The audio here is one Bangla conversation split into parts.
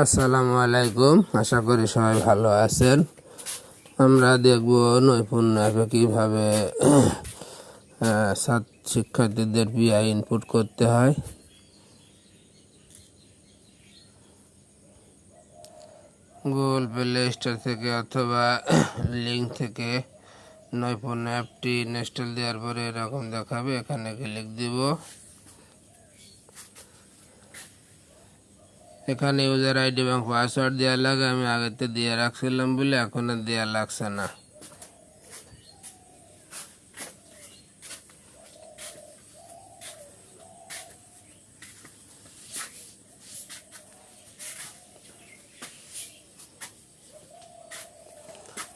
আসসালামু আলাইকুম। আশা করি সবাই ভালো আছেন। আমরা দেখব নৈপুণ্য অ্যাপে কীভাবে ছাত্র শিক্ষার্থীদের পিআই ইনপুট করতে হয়। গুগল প্লে স্টোর থেকে অথবা লিঙ্ক থেকে নৈপুণ্য অ্যাপটি ইনস্টল দেওয়ার পরে এরকম দেখাবে। এখানে ক্লিক দিব। এখানে ইউজার আইডি এবং পাসওয়ার্ড দেওয়া লাগে, আমি আগেতে দিয়ে রাখছিলাম বলে এখন আর দেওয়া লাগছে না।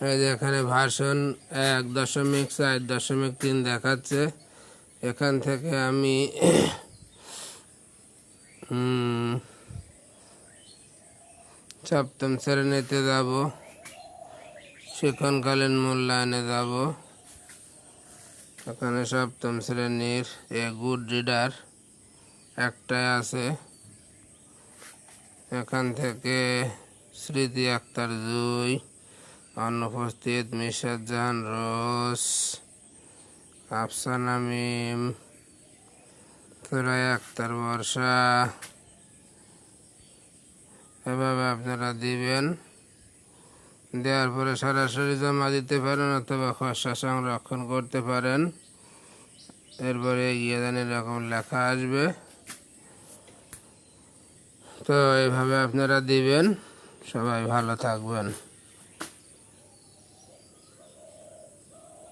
এই যে এখানে ভার্সন এক দশমিক চার দশমিক তিন দেখাচ্ছে। এখান থেকে আমি সপ্তম শ্রেণীতে যাব শিক্ষণকালীন মূল্যায়নে যাব। এখানে সপ্তম শ্রেণির এ গুড রিডার একটাই আছে। এখান থেকে স্মৃতি আক্তার জুই অনুপস্থিত মিশাদ জাহান রোস আফসানা মিম তুরাই আক্তার বর্ষা। এভাবে আপনারা দিবেন। দেওয়ার পরে সরাসরি জমা দিতে পারেন অথবা খসড়া সংরক্ষণ করতে পারেন। এরপরে এগিয়ে দেন এরকম লেখা আসবে। তো এভাবে আপনারা দিবেন। সবাই ভালো থাকবেন।